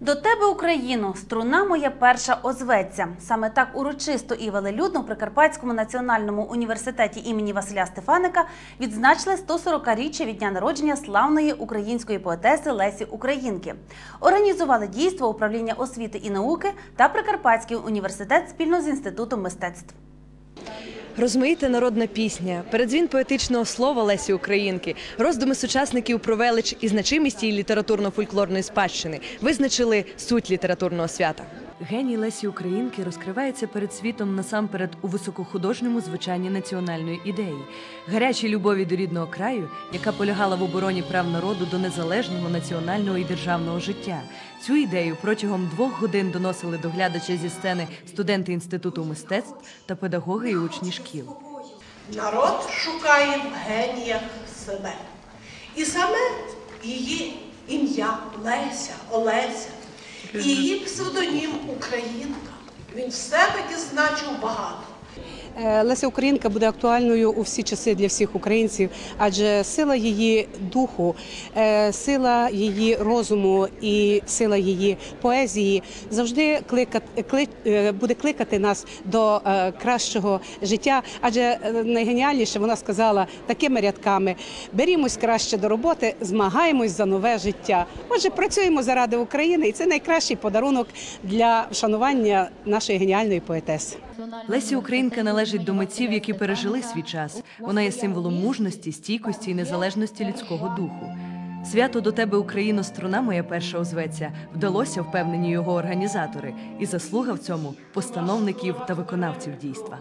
До тебе, Україно, струна моя перша озветься. Саме так урочисто і велелюдно в Прикарпатському національному університеті імені Василя Стефаника відзначили 140-річчя від дня народження славної української поетеси Лесі Українки. Організували дійство управління освіти і науки та Прикарпатський університет спільно з інститутом мистецтв. Розмаїта народна пісня, передзвін поетичного слова Лесі Українки, роздуми сучасників про велич і значимість її літературно-фольклорної спадщини. Визначили суть літературного свята. Геній Лесі Українки розкривається перед світом насамперед у високохудожньому звучанні національної ідеї, гарячій любові до рідного краю, яка полягала в обороні прав народу до незалежного національного і державного життя. Цю ідею протягом двох годин доносили до глядача зі сцени студенти інституту мистецтв та педагоги і учні шкіл. Народ шукає в геніях себе. І саме її ім'я Леся, Олеся, і її псевдонім Українка. Він в себе дізначив багато. Е, Леся Українка буде актуальною у всі часи для всіх українців, адже сила її духу, е, сила її розуму і сила її поезії завжди е, буде кликати нас до кращого життя. Адже найгеніальніше вона сказала такими рядками: берімось краще до роботи, змагаємось за нове життя. Отже, працюємо заради України, і це найкращий подарунок для вшанування нашої геніальної поетеси. Лесі Українка належить до митців, які пережили свій час. Вона є символом мужності, стійкості і незалежності людського духу. Свято до тебе, Україно, струна моя перша озветься. Вдалося впевнені його організатори, і заслуга в цьому постановників та виконавців дійства.